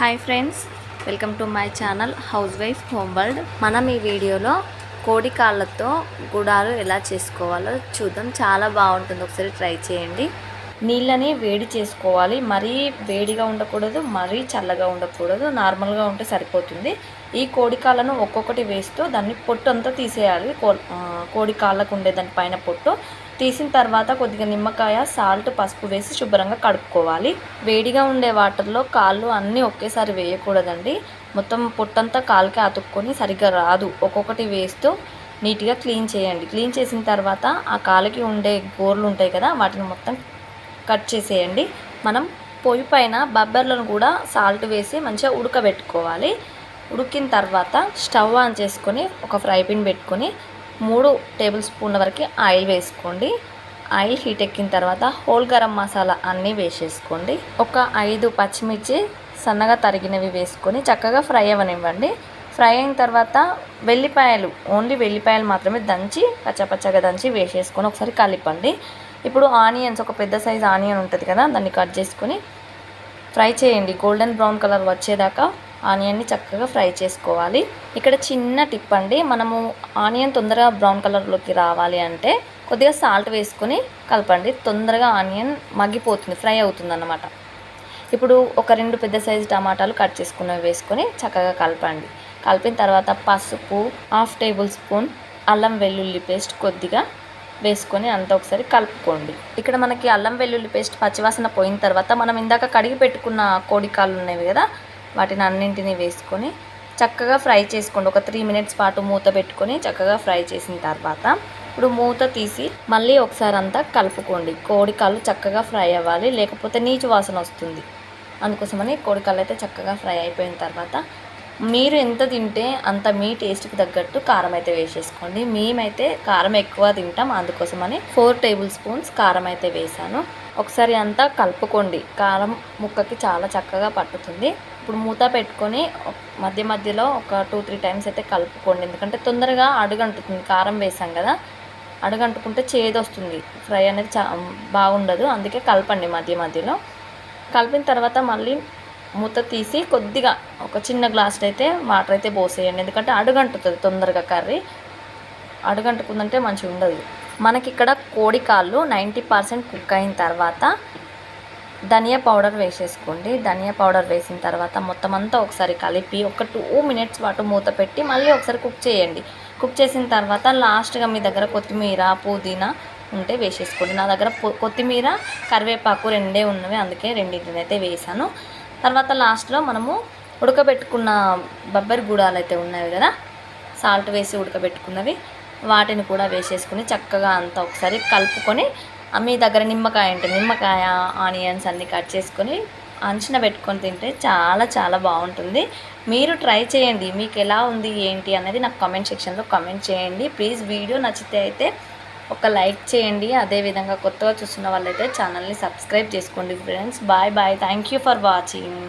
Hi friends welcome to my channel housewife home world. మనం ఈ వీడియోలో కోడి కాళ్ళతో గుడాలు ఎలా చేసుకోవాలో చూద్దాం. చాలా బాగుంటుంది. ఒకసారి ట్రై చేయండి. నీళ్ళని వేడి చేసుకోవాలి. మరీ వేడిగా ఉండకూడదు మరీ చల్లగా ఉండకూడదు. నార్మల్గా ఉంటే సరిపోతుంది. ఈ కోడి కాళ్ళను ఒక్కొక్కటి వేస్తూ దాన్ని పొట్టు అంతా తీసేయాలి. కో- కోడి కాళ్ళకు ఉండే దాని పైన పొట్టు తీసిన తర్వాత కొద్దిగా నిమ్మకాయ సాల్ట్ పసుపు వేసి శుభ్రంగా కడుక్కోవాలి. వేడిగా ఉండే వాటర్లో కాళ్ళు అన్నీ ఒకేసారి వేయకూడదండి. మొత్తం పొట్టంతా కాలుకి అతుక్కొని సరిగ్గా రాదు. ఒక్కొక్కటి వేస్తూ నీట్గా క్లీన్ చేయండి. క్లీన్ చేసిన తర్వాత ఆ కాలుకి ఉండే గోర్లు ఉంటాయి కదా వాటిని మొత్తం కట్ చేసేయండి. మనం పొయ్యి పైన బబ్బర్లను కూడా సాల్ట్ వేసి మంచిగా ఉడకబెట్టుకోవాలి. ఉడికిన తర్వాత స్టవ్ ఆన్ చేసుకొని ఒక ఫ్రై పిన్ పెట్టుకొని మూడు టేబుల్ స్పూన్ల వరకు ఆయిల్ వేసుకోండి. ఆయిల్ హీట్ ఎక్కిన తర్వాత హోల్ గరం మసాలా అన్నీ వేసేసుకోండి. ఒక ఐదు పచ్చిమిర్చి సన్నగా తరిగినవి వేసుకొని చక్కగా ఫ్రై అవ్వనివ్వండి ఫ్రై అయిన తర్వాత వెల్లిపాయలు ఓన్లీ వెల్లిపాయలు మాత్రమే దంచి పచ్చపచ్చగా దంచి వేసేసుకొని ఒకసారి కలిపండి. ఇప్పుడు ఆనియన్స్ ఒక పెద్ద సైజ్ ఆనియన్ ఉంటుంది కదా దాన్ని కట్ చేసుకొని ఫ్రై చేయండి. గోల్డెన్ బ్రౌన్ కలర్ వచ్చేదాకా ఆనియన్ని చక్కగా ఫ్రై చేసుకోవాలి. ఇక్కడ చిన్న టిప్ అండి మనము ఆనియన్ తొందరగా బ్రౌన్ కలర్లోకి రావాలి అంటే కొద్దిగా సాల్ట్ వేసుకొని కలపండి. తొందరగా ఆనియన్ మగ్గిపోతుంది ఫ్రై అవుతుంది అన్నమాట ఇప్పుడు ఒక రెండు పెద్ద సైజు టమాటాలు కట్ చేసుకున్నవి వేసుకొని చక్కగా కలపండి. కలిపిన తర్వాత పసుపు హాఫ్ టేబుల్ స్పూన్ అల్లం వెల్లుల్లి పేస్ట్ కొద్దిగా వేసుకొని అంతా ఒకసారి కలుపుకోండి. ఇక్కడ మనకి అల్లం వెల్లుల్లి పేస్ట్ పచ్చివాసన పోయిన తర్వాత మనం ఇందాక కడిగి పెట్టుకున్న కోడికాళ్ళు ఉన్నాయి కదా వాటిని అన్నింటినీ వేసుకొని చక్కగా ఫ్రై చేసుకోండి. ఒక త్రీ మినిట్స్ పాటు మూత పెట్టుకొని చక్కగా ఫ్రై చేసిన తర్వాత ఇప్పుడు మూత తీసి మళ్ళీ ఒకసారి అంతా కలుపుకోండి. కోడికాళ్ళు చక్కగా ఫ్రై అవ్వాలి లేకపోతే నీచు వాసన వస్తుంది. అందుకోసమని కోడికాళ్ళు అయితే చక్కగా ఫ్రై అయిపోయిన తర్వాత మీరు ఎంత తింటే అంత మీ టేస్ట్కి తగ్గట్టు కారం అయితే వేసేసుకోండి. మేమైతే కారం ఎక్కువ తింటాం. అందుకోసమని ఫోర్ టేబుల్ స్పూన్స్ కారం అయితే వేసాను. ఒకసారి అంతా కలుపుకోండి. కారం ముక్కకి చాలా చక్కగా పట్టుతుంది. ఇప్పుడు మూత పెట్టుకొని మధ్య మధ్యలో ఒక టూ త్రీ టైమ్స్ అయితే కలుపుకోండి. ఎందుకంటే తొందరగా అడుగంటుతుంది. కారం వేసాం కదా అడుగంటుకుంటే చేదు వస్తుంది ఫ్రై అనేది చా బాగుండదు. అందుకే కలపండి మధ్య మధ్యలో. కలిపిన తర్వాత మళ్ళీ మూత తీసి కొద్దిగా ఒక చిన్న గ్లాసులో అయితే వాటర్ అయితే పోసేయండి. ఎందుకంటే అడుగంటుతుంది తొందరగా కర్రీ. అడుగంటుకుందంటే మంచిగా ఉండదు. మనకి ఇక్కడ కోడి కాళ్ళు నైంటీ పర్సెంట్ కుక్ అయిన తర్వాత ధనియా పౌడర్ వేసేసుకోండి. ధనియా పౌడర్ వేసిన తర్వాత మొత్తం అంతా ఒకసారి కలిపి ఒక టూ మినిట్స్ పాటు మూత పెట్టి మళ్ళీ ఒకసారి కుక్ చేయండి. కుక్ చేసిన తర్వాత లాస్ట్గా మీ దగ్గర కొత్తిమీర పుదీనా ఉంటే వేసేసుకోండి. నా దగ్గర పొ- కొత్తిమీర కరివేపాకు రెండే ఉన్నవి అందుకే రెండింటిని అయితే వేసాను. తర్వాత లాస్ట్లో మనము ఉడకబెట్టుకున్న బొబ్బరి గూడాలు అయితే ఉన్నాయి కదా సాల్ట్ వేసి ఉడకబెట్టుకున్నవి. వాటిని కూడా వేసేసుకుని చక్కగా అంతా ఒకసారి కలుపుకొని మీ దగ్గర నిమ్మకాయ ఉంటే నిమ్మకాయ ఆనియన్స్ అన్నీ కట్ చేసుకొని అంచిన పెట్టుకొని తింటే చాలా చాలా బాగుంటుంది. మీరు ట్రై చేయండి మీకు ఎలా ఉంది ఏంటి అనేది నాకు కామెంట్ సెక్షన్లో కామెంట్ చేయండి. ప్లీజ్ వీడియో నచ్చితే అయితే ఒక లైక్ చేయండి. అదేవిధంగా కొత్తగా చూస్తున్న వాళ్ళైతే ఛానల్ని సబ్స్క్రైబ్ చేసుకోండి friends bye bye thank you for watching